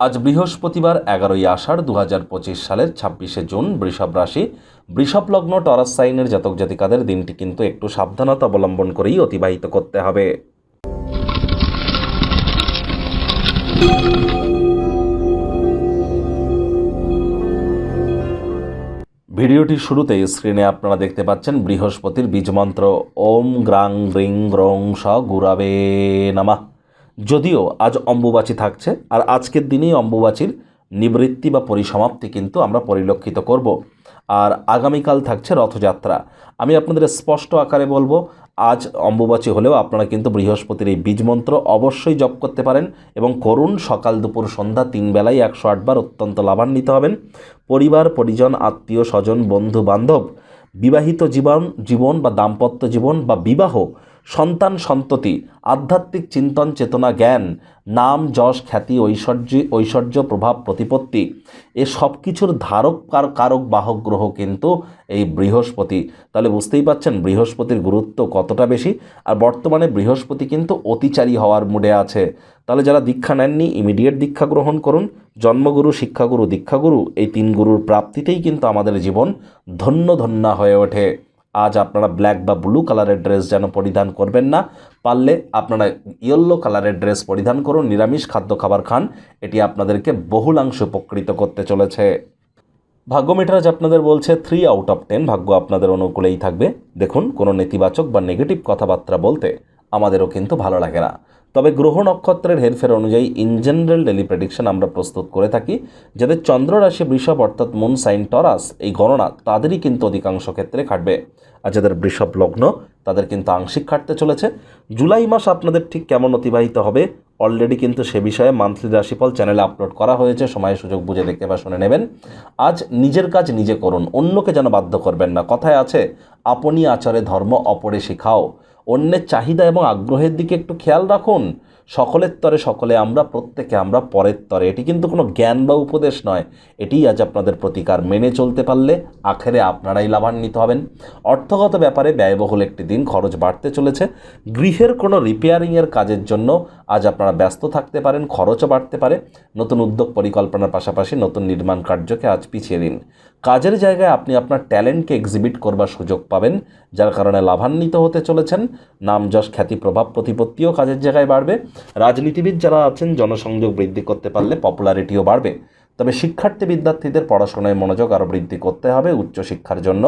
আজ বৃহস্পতিবার এগারোই আষাঢ় দু হাজার পঁচিশ সালের ছাব্বিশে জুন বৃষভ রাশি। বৃষভ লগ্ন টরাস সাইনের জাতক জাতিকাদের দিনটি কিন্তু একটু সাবধানতা অবলম্বন করেই অতিবাহিত করতে হবে। ভিডিওটির শুরুতেই স্ক্রিনে আপনারা দেখতে পাচ্ছেন বৃহস্পতির বীজমন্ত্র ওম গ্রাং গ্রিং গ্রং স গুরাবে নামা। যদিও আজ অম্বুবাচী থাকছে, আর আজকের দিনেই অম্বুবাচীর নিবৃত্তি বা পরিসমাপ্তি কিন্তু আমরা পরিলক্ষিত করব। আর আগামীকাল থাকছে রথযাত্রা। আমি আপনাদের স্পষ্ট আকারে বলব, আজ অম্বুবাচী হলেও আপনারা কিন্তু বৃহস্পতির এই বীজমন্ত্র অবশ্যই জপ করতে পারেন এবং করুন সকাল দুপুর সন্ধ্যা তিন বেলায় একশো আটবার অত্যন্ত লাভান্বিত হবেন। পরিবার, পরিজন, আত্মীয়, স্বজন, বন্ধু, বান্ধব, বিবাহিত জীবন জীবন বা দাম্পত্য জীবন বা বিবাহ সন্তান সন্ততি, আধ্যাত্মিক চিন্তন চেতনা জ্ঞান, নাম, যশ, খ্যাতি, ঐশ্বর্য ঐশ্বর্য প্রভাব প্রতিপত্তি, এ সব কিছুর ধারক কার, কারক বাহক গ্রহ কিন্তু এই বৃহস্পতি। তাহলে বুঝতেই পাচ্ছেন বৃহস্পতির গুরুত্ব কতটা বেশি? আর বর্তমানে বৃহস্পতি কিন্তু অতিচারী হওয়ার মুডে আছে। তাহলে যারা দীক্ষা নেননি ইমিডিয়েট দীক্ষা গ্রহণ করুন। জন্মগুরু, শিক্ষাগুরু, দীক্ষাগুরু, এই তিন গুরুর প্রাপ্তিতেই কিন্তু আমাদের জীবন ধন্য ধন্য হয়ে ওঠে। আজ আপনারা ব্ল্যাক বা ব্লু কালারের ড্রেস যেন পরিধান করবেন না, পারলে আপনারা ইয়েলো কালারের ড্রেস পরিধান করুন, নিরামিষ খাদ্য খাবার খান, এটি আপনাদেরকে বহুলাংশ উপকৃত করতে চলেছে। ভাগ্য মিটারাজ আপনাদের বলছে থ্রি আউট অফ টেন ভাগ্য আপনাদের অনুকূলেই থাকবে। দেখুন কোনো নেতিবাচক বা নেগেটিভ কথাবার্তা বলতে। আমাদেরও কিন্তু ভালো লাগে না। তবে গ্রহ নক্ষত্রের হেরফের অনুযায়ী ইন জেনারেল ডেলি প্রেডিকশন আমরা প্রস্তুত করে থাকি, যাদের চন্দ্র রাশি বৃষভ অর্থাৎ মুন সাইন টরাস এই গণনা তাদেরই কিন্তু অধিকাংশ ক্ষেত্রে খাটবে। আর যাদের বৃষভ লগ্ন, তাদের কিন্তু আংশিক খাটতে চলেছে। জুলাই মাস আপনাদের ঠিক কেমন অতিবাহিত হবে অলরেডি কিন্তু সে বিষয়ে মান্থলি রাশিফল চ্যানেলে আপলোড করা হয়েছে সময় সুযোগ বুঝে দেখতে বা শুনে নেবেন। আজ নিজের কাজ নিজে করুন, অন্যকে যেন বাধ্য করবেন না। কথায় আছে, আপনি আচারে ধর্ম, অপরে শিখাও। অন্যের চাহিদা এবং আগ্রহের দিকে একটু খেয়াল রাখুন। সকলের তরে সকলে আমরা, প্রত্যেকে আমরা পরের তরে। এটি কিন্তু কোনো জ্ঞান বা উপদেশ নয়। এটিই আজ আপনাদের প্রতিকার। মেনে চলতে পারলে আখেরে আপনারাই লাভান্বিত হবেন। অর্থগত ব্যাপারে ব্যয়বহুল একটি দিন খরচ বাড়তে চলেছে। গৃহের কোনো রিপেয়ারিংয়ের কাজের জন্য আজ আপনারা ব্যস্ত থাকতে পারেন, খরচও বাড়তে পারে। নতুন উদ্যোগ পরিকল্পনার পাশাপাশি নতুন নির্মাণ কার্যকে আজ পিছিয়ে দিন। কাজের জায়গায় আপনি আপনার ট্যালেন্টকে এক্সিবিট করবার সুযোগ পাবেন, যার কারণে লাভান্বিত হতে চলেছেন। নাম যশ, খ্যাতি, প্রভাব, প্রতিপত্তিও কাজের জায়গায় বাড়বে। রাজনীতিবিদ যারা আছেন, জনসংযোগ বৃদ্ধি করতে পারলে পপুলারিটিও বাড়বে। তবে শিক্ষার্থী বিদ্যার্থীদের পড়াশোনায় মনোযোগ আরও বৃদ্ধি করতে হবে উচ্চশিক্ষার জন্য।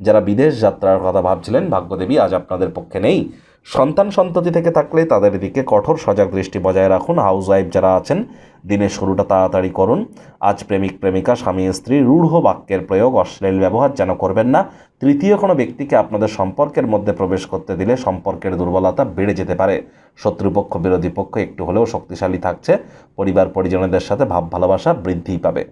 যারা বিদেশ যাত্রার কথা ভাবছিলেন, ভাগ্যদেবী, আজ আপনাদের পক্ষে নেই। সন্তান সন্ততি থেকে থাকলে তাদের দিকে কঠোর সজাগ দৃষ্টি বজায় রাখুন। হাউস ওয়াইফ যারা আছেন দিনের শুরুটা তাড়াতাড়ি করুন। আজ প্রেমিক, প্রেমিকা, স্বামী, স্ত্রী, রূঢ় বাক্যের প্রয়োগ, অশ্লীল ব্যবহার যেন করবেন না। তৃতীয় কোনো ব্যক্তিকে আপনাদের সম্পর্কের মধ্যে প্রবেশ করতে দিলে সম্পর্কের দুর্বলতা বেড়ে যেতে পারে। শত্রুপক্ষ, বিরোধী পক্ষ একটু হলেও শক্তিশালী থাকছে। পরিবার, পরিজনদের সাথে ভাব, ভালোবাসা বৃদ্ধি পাবে।